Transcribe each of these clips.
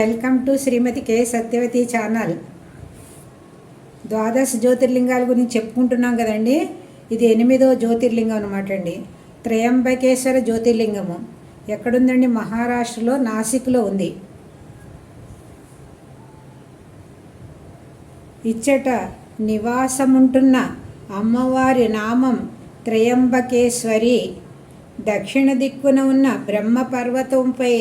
Welcome to Shrimati K Satyavathi channel. ద్వాదశ జ్యోతిర్లింగాల గురించి చెప్పుకుంటున్నాం కదండి. ఇది ఎనిమిదో జ్యోతిర్లింగం అనమాట అండి. త్రయంబకేశ్వర జ్యోతిర్లింగము. ఎక్కడుందండి? మహారాష్ట్రలో నాసిక్లో ఉంది. ఇచ్చట నివాసముంటున్న అమ్మవారి నామం త్రయంబకేశ్వరి. దక్షిణ దిక్కున ఉన్న బ్రహ్మ పర్వతంపై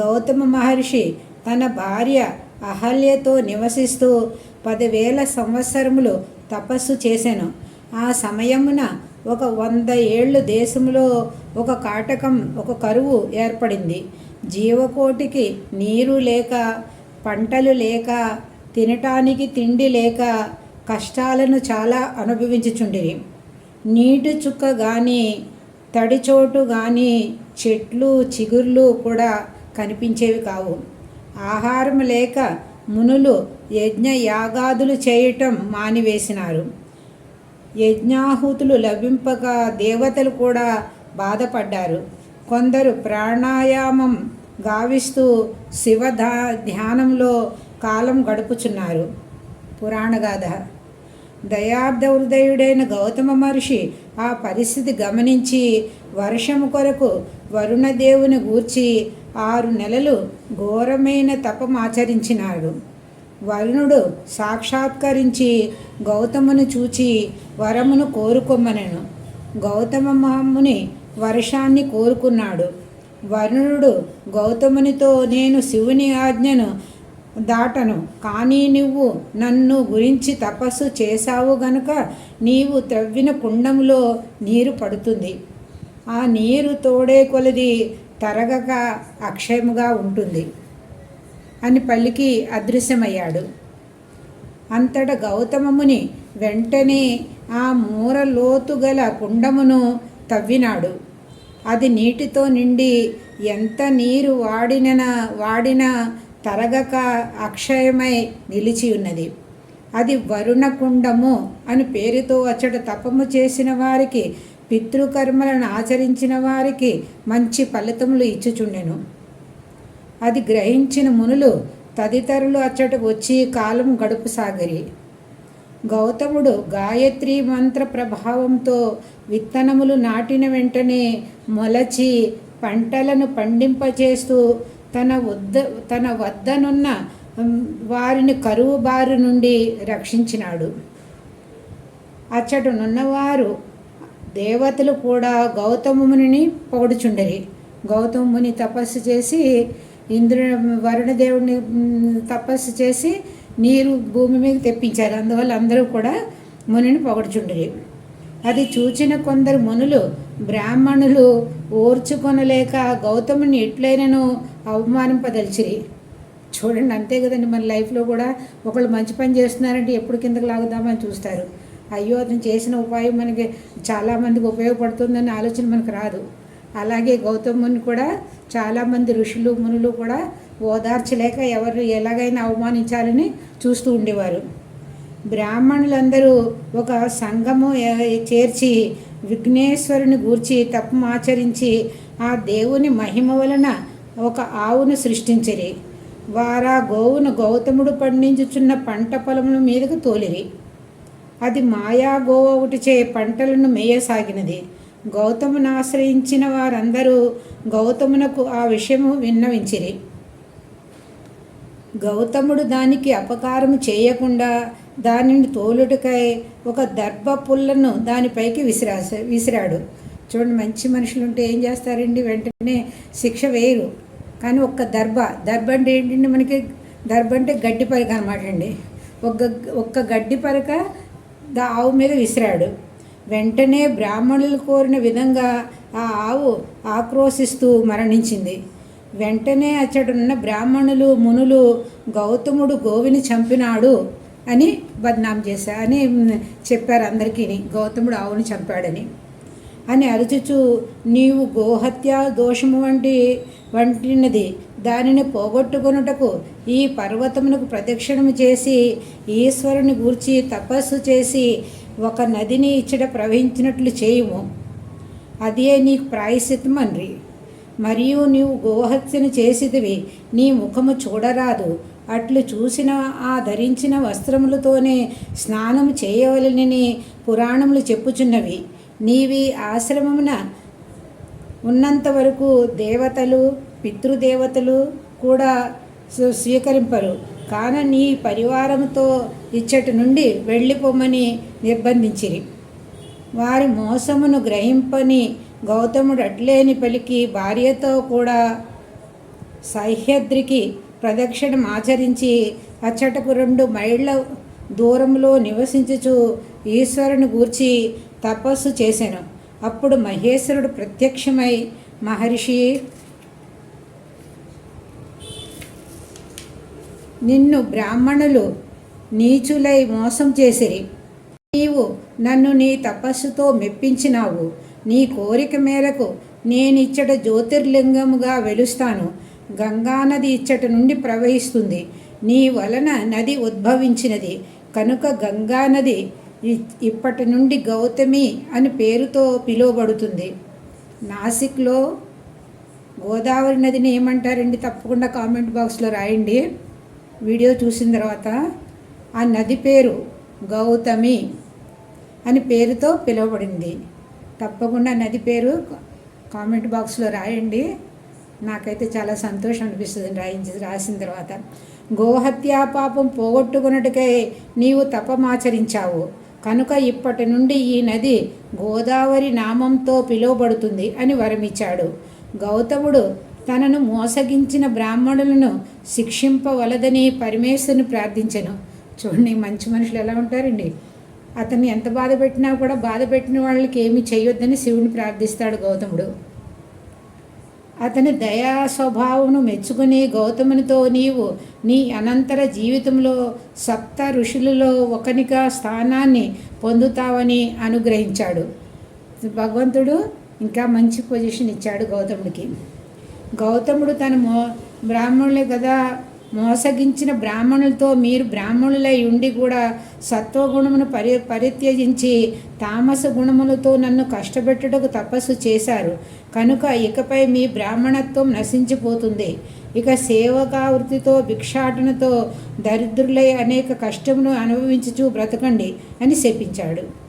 గౌతమ మహర్షి తన భార్య అహల్యతో నివసిస్తూ పదివేల సంవత్సరములు తపస్సు చేశాను ఆ సమయమున ఒక వంద ఏళ్ళు దేశంలో ఒక కాటకం ఒక కరువు ఏర్పడింది. జీవకోటికి నీరు లేక పంటలు లేక తినటానికి తిండి లేక కష్టాలను చాలా అనుభవించుచుండిరి. నీటి చుక్క కానీ తడిచోటు కానీ చెట్లు చిగుర్లు కూడా కనిపించేవి కావు. ఆహారం లేక మునులు యజ్ఞ యాగాదులు చేయటం మానివేసినారు. యజ్ఞాహుతులు లభింపక దేవతలు కూడా బాధపడ్డారు. కొందరు ప్రాణాయామం గావిస్తూ శివ ధ్యానంలో కాలం గడుపుచున్నారు. పురాణగాథ. దయాబ్ద హృదయుడైన గౌతమ మహర్షి ఆ పరిస్థితి గమనించి వర్షము కొరకు వరుణదేవుని గూర్చి ఆరు నెలలు ఘోరమైన తపం ఆచరించినాడు. వరుణుడు సాక్షాత్కరించి గౌతమును చూచి వరమును కోరుకొమ్మనెను. గౌతమ మహమ్ముని వర్షాన్ని కోరుకున్నాడు. వరుణుడు గౌతమునితో నేను శివుని ఆజ్ఞను దాటను కానీ నువ్వు నన్ను గురించి తపస్సు చేశావు గనుక నీవు త్రవ్విన కుండములో నీరు పడుతుంది. ఆ నీరు తోడే కొలది తరగక అక్షయముగా ఉంటుంది. అని పలికి అదృశ్యమయ్యాడు. అంతట గౌతమముని వెంటనే ఆ మూర లోతుగల కుండమును తవ్వినాడు. అది నీటితో నిండి ఎంత నీరు వాడిన వాడినా తరగక అక్షయమై నిలిచి ఉన్నది అది వరుణకుండము అని పేరుతో అచ్చట తపము చేసిన వారికి పితృకర్మలను ఆచరించిన వారికి మంచి ఫలితములు ఇచ్చుచుండెను. అది గ్రహించిన మునులు తదితరులు అచ్చట వచ్చి కాలం గడుపుసాగరి గౌతముడు గాయత్రి మంత్ర ప్రభావంతో విత్తనములు నాటిన వెంటనే మొలచి పంటలను పండింపచేస్తూ తన వద్ద తన వద్దనున్న వారిని కరువు బారి నుండి రక్షించినాడు. అచ్చటనున్నవారు దేవతలు కూడా గౌతముని పొగడుచుండరి. గౌతముని తపస్సు చేసి ఇంద్రు వరుణదేవుడిని తపస్సు చేసి నీరు భూమి మీద తెప్పించారు. అందువల్ల అందరూ కూడా మునిని పొగడుచుండరి. అది చూచిన కొందరు మునులు బ్రాహ్మణులు ఓర్చుకొనలేక గౌతముని ఎట్లయినను అవమానింపదలిచిరి. చూడండి అంతే కదండి మన లైఫ్లో కూడా ఒకళ్ళు మంచి పని చేస్తున్నారంటే ఎప్పుడు కిందకు లాగుదామని చూస్తారు. అయ్యో అతను చేసిన ఉపాయం మనకి చాలామందికి ఉపయోగపడుతుందనే ఆలోచన మనకు రాదు. అలాగే గౌతముని కూడా చాలామంది ఋషులు మునులు కూడా ఓదార్చలేక ఎవరు ఎలాగైనా అవమానించాలని చూస్తూ ఉండేవారు. బ్రాహ్మణులందరూ ఒక సంఘము చేర్చి విఘ్నేశ్వరుని గూర్చి తప్పు ఆచరించి ఆ దేవుని మహిమ వలన ఒక ఆవును సృష్టించిరి. వారా గోవును గౌతముడు పండించుచున్న పంట పొలముల మీదకు తోలిరి. అది మాయా గోవ ఒకటి చే పంటలను మేయసాగినది. గౌతమును ఆశ్రయించిన వారందరూ గౌతమునకు ఆ విషయము విన్నవించిరి. గౌతముడు దానికి అపకారము చేయకుండా దానిని తోలుటకై ఒక దర్భ పుల్లను దానిపైకి విసిరా విసిరాడు. చూడండి మంచి మనుషులు ఉంటే ఏం చేస్తారండి? వెంటనే శిక్ష వేయరు. కానీ ఒక్క దర్భ దర్భ అంటే ఏంటంటే మనకి దర్భ అంటే గడ్డి పరక అనమాట అండి. ఒక్క ఒక్క గడ్డి పరక దా ఆవు మీద విసిరాడు. వెంటనే బ్రాహ్మణులు కోరిన విధంగా ఆ ఆవు ఆక్రోశిస్తూ మరణించింది. వెంటనే అచ్చడున్న బ్రాహ్మణులు మునులు గౌతముడు గోవిని చంపినాడు అని బద్నాం చేశా అని చెప్పారు అందరికీ. గౌతముడు ఆవుని చంపాడని. అని అరుచుచు నీవు గోహత్య దోషము వంటి వంటినది దానిని పోగొట్టుకొనుటకు ఈ పర్వతమునకు ప్రదక్షిణము చేసి ఈశ్వరుని గూర్చి తపస్సు చేసి ఒక నదిని ఇచ్చట ప్రవహించినట్లు చేయుము. అదే నీకు ప్రాయశ్చితమన్రి మరియు నీవు గోహత్యను చేసిదివి నీ ముఖము చూడరాదు. అట్లు చూసిన ఆ ధరించిన వస్త్రములతోనే స్నానము చేయవలనని పురాణములు చెప్పుచున్నవి. నీవి ఆశ్రమమున ఉన్నంత వరకు దేవతలు పితృదేవతలు కూడా స్వ- స్వీకరింపరు. కాన నీ పరివారముతో ఇచ్చటి నుండి వెళ్ళిపోమని నిర్బంధించిరి. వారి మోసమును గ్రహింపని గౌతముడు అట్లేని పలికి భార్యతో కూడా సహ్యద్రికి ప్రదక్షిణం ఆచరించి అచ్చటకు రెండు మైళ్ళ దూరంలో నివసించుచు ఈశ్వరుని గూర్చి తపస్సు చేశాను అప్పుడు మహేశ్వరుడు ప్రత్యక్షమై మహర్షి నిన్ను బ్రాహ్మణులు నీచులై మోసం చేసిరి నీవు నన్ను నీ తపస్సుతో మెప్పించినావు. నీ కోరిక మేరకు నేనిచ్చట జ్యోతిర్లింగముగా వెలుస్తాను. గంగానది ఇచ్చట నుండి ప్రవహిస్తుంది. నీ వలన నది ఉద్భవించినది. కనుక గంగానది ఇ- ఇప్పటి నుండి గౌతమి అని పేరుతో పిలువబడుతుంది. నాసిక్లో గోదావరి నదిని ఏమంటారండి? తప్పకుండా కామెంట్ బాక్స్లో రాయండి. వీడియో చూసిన తర్వాత ఆ నది పేరు గౌతమి అని పేరుతో పిలువబడింది. తప్పకుండా నది పేరు కామెంట్ బాక్స్లో రాయండి. నాకైతే చాలా సంతోషం అనిపిస్తుంది రాయించి రాసిన తర్వాత. గోహత్యా పాపం పోగొట్టుకున్నట్టుకై నీవు తపమాచరించావు. కనుక ఇప్పటి నుండి ఈ నది గోదావరి నామంతో పిలువబడుతుంది అని వరమిచ్చాడు. గౌతముడు తనను మోసగించిన బ్రాహ్మణులను శిక్షింపవలదని పరమేశ్వరుని ప్రార్థించను. చూడండి మంచి మనుషులు ఎలా ఉంటారండి? అతన్ని ఎంత బాధ పెట్టినా కూడా బాధ పెట్టిన వాళ్ళకి ఏమీ చేయొద్దని శివుని ప్రార్థిస్తాడు గౌతముడు. అతని దయా స్వభావమును మెచ్చుకుని గౌతమునితో నీవు నీ అనంతర జీవితంలో సప్త ఋషులలో ఒకనిగా స్థానాన్ని పొందుతావని అనుగ్రహించాడు. భగవంతుడు ఇంకా మంచి పొజిషన్ ఇచ్చాడు గౌతముడికి. గౌతముడు తన మో బ్రాహ్మణులే కదా మోసగించిన బ్రాహ్మణులతో మీరు బ్రాహ్మణులై ఉండి కూడా సత్వగుణమును పరి పరిత్యజించి తామస గుణములతో నన్ను కష్టపెట్టుటకు తపస్సు చేశారు. కనుక ఇకపై మీ బ్రాహ్మణత్వం నశించిపోతుంది. ఇక సేవకావృతితో భిక్షాటనతో దరిద్రులై అనేక కష్టమును అనుభవించుచూ బ్రతకండి అని శపించాడు.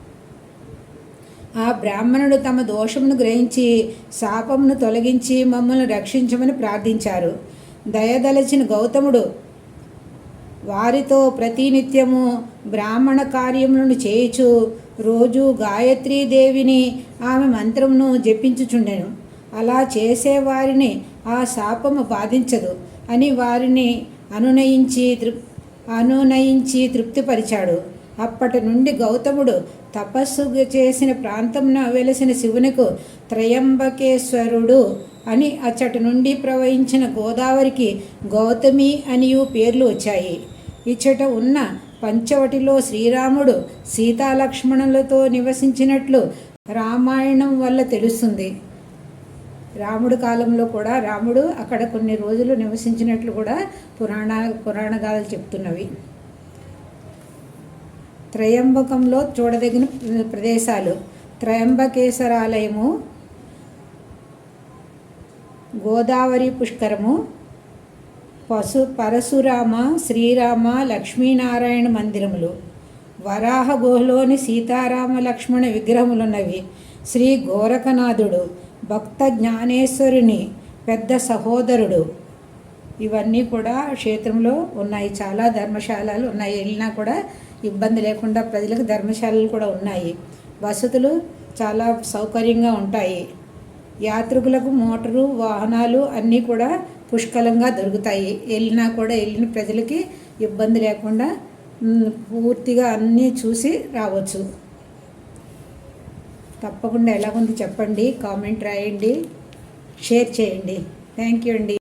ఆ బ్రాహ్మణుడు తమ దోషమును గ్రహించి శాపమును తొలగించి మమ్మల్ని రక్షించమని ప్రార్థించారు. దయదలచిన గౌతముడు వారితో ప్రతినిత్యము బ్రాహ్మణ కార్యములను చేయుచు రోజు గాయత్రీదేవిని ఆమె మంత్రమును జపించుచుండెను. అలా చేసేవారిని ఆ శాపము బాధించదు అని వారిని అనునయించి తృప్ అనునయించి తృప్తిపరిచాడు. అప్పటి నుండి గౌతముడు తపస్సు చేసిన ప్రాంతంన వెలసిన శివునికు త్రయంబకేశ్వరుడు అని అచ్చటి నుండి ప్రవహించిన గోదావరికి గౌతమి అనియు పేర్లు వచ్చాయి. ఇచ్చట ఉన్న పంచవటిలో శ్రీరాముడు సీతాలక్ష్మణులతో నివసించినట్లు రామాయణం వల్ల తెలుస్తుంది. రాముడు కాలంలో కూడా రాముడు అక్కడ కొన్ని రోజులు నివసించినట్లు కూడా పురాణ పురాణగాథలు చెప్తున్నవి. త్రయంబకంలో చూడదగిన ప్రదేశాలు. త్రయంబకేశ్వరాలయము గోదావరి పుష్కరము పశు పరశురామ శ్రీరామ లక్ష్మీనారాయణ మందిరములు. వరాహ గుహలోని సీతారామ లక్ష్మణ విగ్రహములున్నవి. శ్రీ గోరఖనాథుడు భక్త జ్ఞానేశ్వరుని పెద్ద సహోదరుడు. ఇవన్నీ కూడా క్షేత్రంలో ఉన్నాయి. చాలా ధర్మశాలలు ఉన్నాయి. వెళ్ళినా కూడా ఇబ్బంది లేకుండా ప్రజలకు ధర్మశాలలు కూడా ఉన్నాయి. వసతులు చాలా సౌకర్యంగా ఉంటాయి. యాత్రికులకు మోటారు వాహనాలు అన్నీ కూడా పుష్కలంగా దొరుకుతాయి. వెళ్ళినా కూడా వెళ్ళిన ప్రజలకి ఇబ్బంది లేకుండా పూర్తిగా అన్నీ చూసి రావచ్చు. తప్పకుండా ఎలాగుంది చెప్పండి కామెంట్ రాయండి షేర్ చేయండి. థ్యాంక్ యూ అండి.